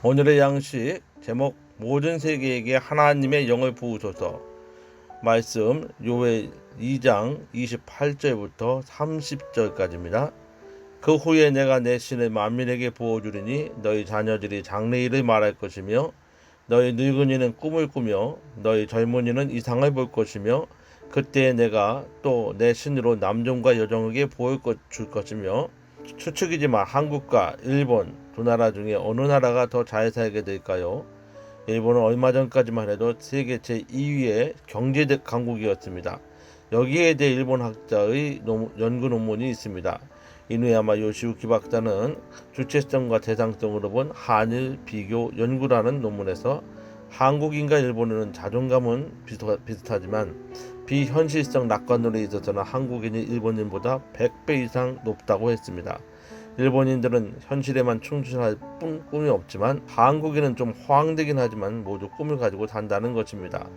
오늘의 양식 제목 모든 세계에게 하나님의 영을 부으소서 말씀 요회 2장 28절부터 30절까지입니다. 그 후에 내가 내 신을 만민에게 부어주리니 너희 자녀들이 장래일을 말할 것이며 너희 늙은이는 꿈을 꾸며 너희 젊은이는 이상을 볼 것이며 그때 내가 또 내 신으로 남종과 여종에게 부을 것줄 것이며 추측이지만 한국과 일본 두 나라 중에 어느 나라가 더 잘 살게 될까요? 일본은 얼마 전까지만 해도 세계 제2위의 경제 강국이었습니다. 여기에 대해 일본 학자의 논- 연구 논문이 있습니다. 이누야마 요시우키 박사는 주체성과 대상성으로 본 한일 비교 연구라는 논문에서 한국인과 일본인은 자존감은 비슷하- 비슷하지만 비현실성 낙관론에 있어서는 한국인이 일본인보다 100배 이상 높다고 했습니다. 일본인들은 현실에만 충실할 뿐 꿈이 없지만 한국인은 좀 허황되긴 하지만 모두 꿈을 가지고 산다는 것입니다.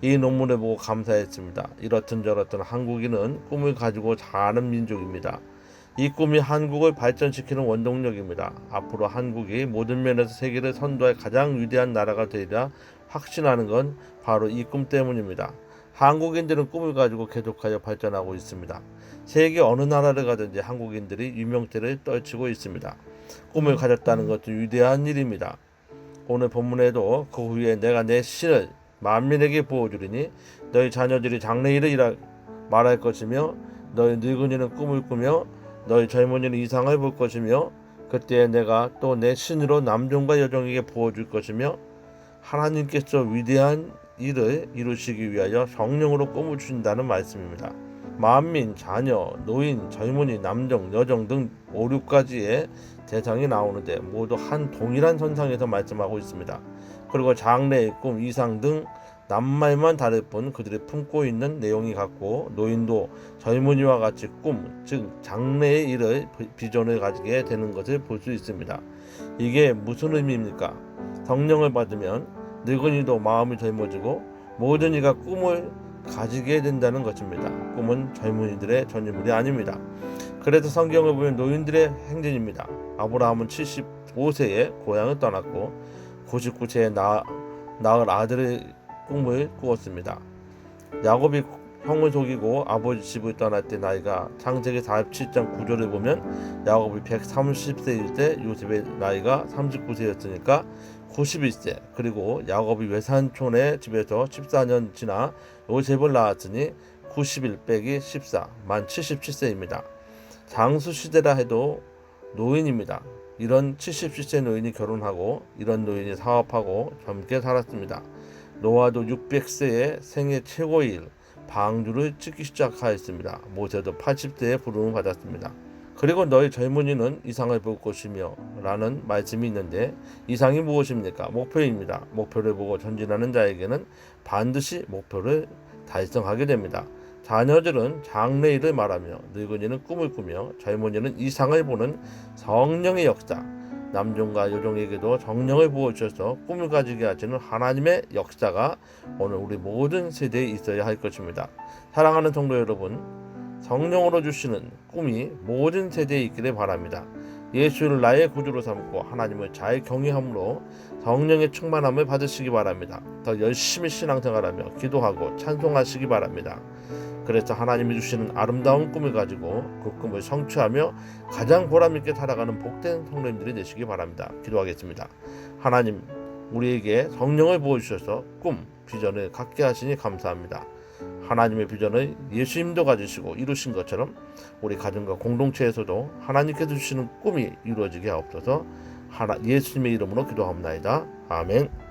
이 논문을 보고 감사했습니다. 이렇든 저렇든 한국인은 꿈을 가지고 사는 민족입니다. 이 꿈이 한국을 발전시키는 원동력입니다. 앞으로 한국이 모든 면에서 세계를 선도할 가장 위대한 나라가 되리라 확신하는 건 바로 이 꿈 때문입니다. 한국인들은 꿈을 가지고 계속하여 발전하고 있습니다. 세계 어느 나라를 가든지 한국인들이 유명세를 떨치고 있습니다. 꿈을 가졌다는 것은 위대한 일입니다. 오늘 본문에도 그 후에 내가 내 신을 만민에게 부어주리니 너희 자녀들이 장래일을 일하- 말할 것이며 너희 늙은이는 꿈을 꾸며 너희 젊은이는 이상을 볼 것이며 그때 내가 또 내 신으로 남종과 여종에게 부어줄 것이며 하나님께서 위대한 일을 이루시기 위하여 성령으로 꿈을 주신다는 말씀입니다. 만민, 자녀, 노인, 젊은이, 남정, 여정 등 5, 6가지의 대상이 나오는데 모두 한 동일한 선상에서 말씀하고 있습니다. 그리고 장래의 꿈, 이상 등 낱말만 다를 뿐 그들이 품고 있는 내용이 같고 노인도 젊은이와 같이 꿈, 즉 장래의 일을 비- 비전을 가지게 되는 것을 볼 수 있습니다. 이게 무슨 의미입니까? 성령을 받으면 늙은이도 마음이 젊어지고 모든 이가 꿈을 가지게 된다는 것입니다. 꿈은 젊은이들의 전유물이 아닙니다. 그래서 성경을 보면 노인들의 행진입니다. 아브라함은 75세에 고향을 떠났고 99세에 나, 낳을 아들의 꿈을 꾸었습니다. 야곱이 형을 속이고 아버지 집을 떠날 때 나이가 창세기 47장 9절을 보면 야곱이 130세일 때 요셉의 나이가 39세였으니까 91세 그리고 야곱이 외산촌의 집에서 14년 지나 요셉을 낳았으니 91 빼기 14, 만 77세입니다. 장수 시대라 해도 노인입니다. 이런 77세 노인이 결혼하고 이런 노인이 사업하고 젊게 살았습니다. 노아도 600세에 생애 최고일 방주를 찍기 시작하였습니다. 모세도 80세에 부름을 받았습니다. 그리고 너희 젊은이는 이상을 볼 것이며 라는 말씀이 있는데 이상이 무엇입니까? 목표입니다. 목표를 보고 전진하는 자에게는 반드시 목표를 달성하게 됩니다. 자녀들은 장래일을 말하며 늙은이는 꿈을 꾸며 젊은이는 이상을 보는 성령의 역사 남종과 여종에게도 정령을 부어주셔서 꿈을 가지게 하시는 하나님의 역사가 오늘 우리 모든 세대에 있어야 할 것입니다. 사랑하는 성도 여러분, 성령으로 주시는 꿈이 모든 세대에 있기를 바랍니다. 예수를 나의 구주로 삼고 하나님을 잘 경외함으로 성령의 충만함을 받으시기 바랍니다. 더 열심히 신앙생활하며 기도하고 찬송하시기 바랍니다. 그래서 하나님이 주시는 아름다운 꿈을 가지고 그 꿈을 성취하며 가장 보람있게 살아가는 복된 성도님들이 되시기 바랍니다. 기도하겠습니다. 하나님, 우리에게 성령을 부어주셔서 꿈, 비전을 갖게 하시니 감사합니다. 하나님의 비전을 예수님도 가지시고 이루신 것처럼 우리 가정과 공동체에서도 하나님께서 주시는 꿈이 이루어지게 하옵소서 하나, 예수님의 이름으로 기도합나이다. 아멘.